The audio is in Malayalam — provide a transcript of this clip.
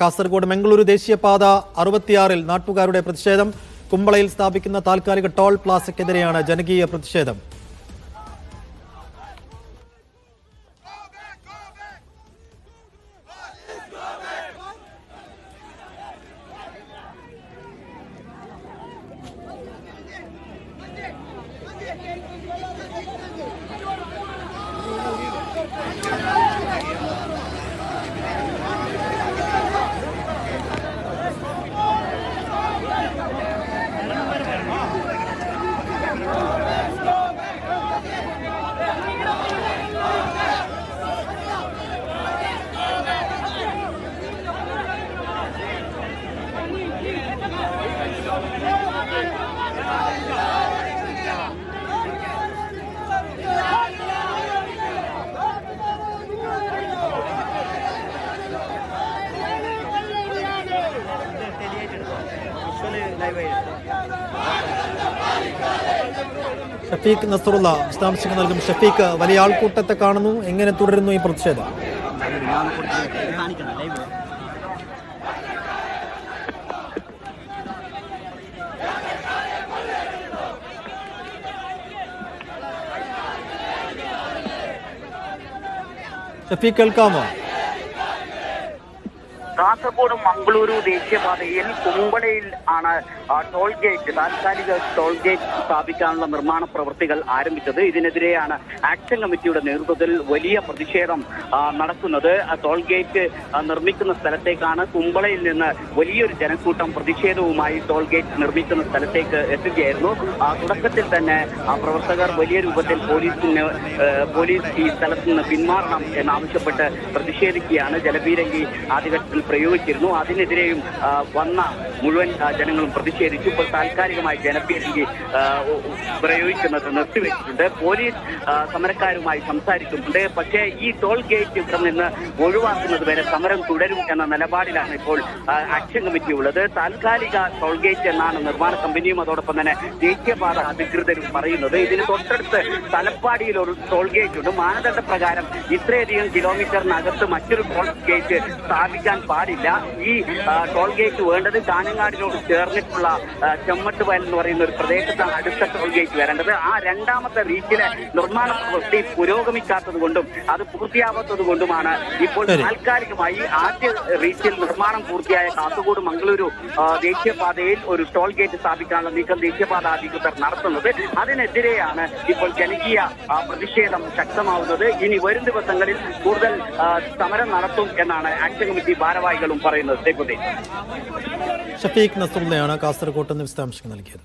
കാസർഗോഡ് മംഗളൂരു ദേശീയപാത അറുപത്തിയാറിൽ നാട്ടുകാരുടെ പ്രതിഷേധം കുമ്പളയിൽ സ്ഥാപിക്കുന്ന താൽക്കാലിക ടോൾ പ്ലാസയ്ക്കെതിരെയാണ് ജനകീയ പ്രതിഷേധം ഷഫീഖ് നസറുള്ള വിശദാംശങ്ങൾ നൽകും. ഷഫീഖ് വലിയ ആൾക്കൂട്ടത്തെ കാണുന്നു. എങ്ങനെ തുടരുന്നു ഈ പ്രതിഷേധം? ഷഫീഖ് കേൾക്കാമോ? കാസർഗോഡ് മംഗളൂരു ദേശീയപാതയിൽ കുമ്പളയിൽ ആണ് ടോൾ ഗേറ്റ് താൽക്കാലിക ടോൾ ഗേറ്റ് സ്ഥാപിക്കാനുള്ള നിർമ്മാണ പ്രവൃത്തികൾ ആരംഭിച്ചത്. ഇതിനെതിരെയാണ് ആക്ഷൻ കമ്മിറ്റിയുടെ നേതൃത്വത്തിൽ വലിയ പ്രതിഷേധം നടക്കുന്നത്. ടോൾ ഗേറ്റ് നിർമ്മിക്കുന്ന സ്ഥലത്തേക്കാണ് കുമ്പളയിൽ നിന്ന് വലിയൊരു ജനക്കൂട്ടം പ്രതിഷേധവുമായി ടോൾ ഗേറ്റ് നിർമ്മിക്കുന്ന സ്ഥലത്തേക്ക് എത്തുകയായിരുന്നു. തുടക്കത്തിൽ തന്നെ പ്രവർത്തകർ വലിയ രൂപത്തിൽ പോലീസിന് പോലീസ് ഈ സ്ഥലത്ത് നിന്ന് പിന്മാറണം എന്നാവശ്യപ്പെട്ട് പ്രതിഷേധിക്കുകയാണ്. ജലപീരങ്കി ആദ്യഘട്ടത്തിൽ പ്രയോഗിച്ചിരുന്നു. അതിനെതിരെയും വന്ന മുഴുവൻ ജനങ്ങളും പ്രതിഷേധിച്ചു. ഇപ്പോൾ താൽക്കാലികമായി ജനപ്രീതി പ്രയോഗിക്കുന്നത് നിർത്തിവെച്ചിട്ടുണ്ട്. പോലീസ് സമരക്കാരുമായി സംസാരിക്കുന്നുണ്ട്. പക്ഷേ ഈ ടോൾ ഗേറ്റ് ഇവിടെ നിന്ന് ഒഴിവാക്കുന്നത് വരെ സമരം തുടരും എന്ന നിലപാടിലാണ് ഇപ്പോൾ ആക്ഷൻ കമ്മിറ്റി ഉള്ളത്. താൽക്കാലിക ടോൾ ഗേറ്റ് എന്നാണ് നിർമ്മാണ കമ്പനിയും അതോടൊപ്പം തന്നെ ദേശീയപാത അധികൃതരും പറയുന്നത്. ഇതിന് തൊട്ടടുത്ത് തലപ്പാടിയിൽ ഒരു ടോൾ ഗേറ്റ് ഉണ്ട്. മാനദണ്ഡ പ്രകാരം ഇത്രയധികം കിലോമീറ്ററിനകത്ത് മറ്റൊരു ടോൾ ഗേറ്റ് സ്ഥാപിക്കാൻ പാടില്ല. ഈ ടോൾഗേറ്റ് ടോൾ ഗേറ്റ് വേണ്ടത് കാഞ്ഞങ്ങാടിനോട് ചേർന്നിട്ടുള്ള ചെമ്മട്ട് വയൽ എന്ന് പറയുന്ന ഒരു പ്രദേശത്താണ് അടുത്ത ടോൾഗേറ്റ് വരേണ്ടത്. ആ രണ്ടാമത്തെ റീച്ചിലെ നിർമ്മാണ പ്രവൃത്തി പുരോഗമിക്കാത്തത് കൊണ്ടും അത് പൂർത്തിയാവാത്തത് കൊണ്ടുമാണ് ഇപ്പോൾ. താൽക്കാലികമായി ആദ്യ റീച്ചിൽ നിർമ്മാണം പൂർത്തിയായ കാസർഗോഡ് മംഗളൂരു ദേശീയപാതയിൽ ഒരു ടോൾഗേറ്റ് സ്ഥാപിക്കാനുള്ള നീക്കം ദേശീയപാത അധികൃതർ നടത്തുന്നത്. അതിനെതിരെയാണ് ഇപ്പോൾ ജനകീയ പ്രതിഷേധം ശക്തമാവുന്നത്. ഇനി വരും ദിവസങ്ങളിൽ കൂടുതൽ സമരം നടത്തും എന്നാണ് ആക്ഷൻ കമ്മിറ്റി ഭാരവാഹികളും പറയുന്നത് ഷഫീഖ് നസറുള്ളയാണ് കാസർകോട്ട് നിന്ന് വിശദാംശങ്ങൾ നൽകിയത്.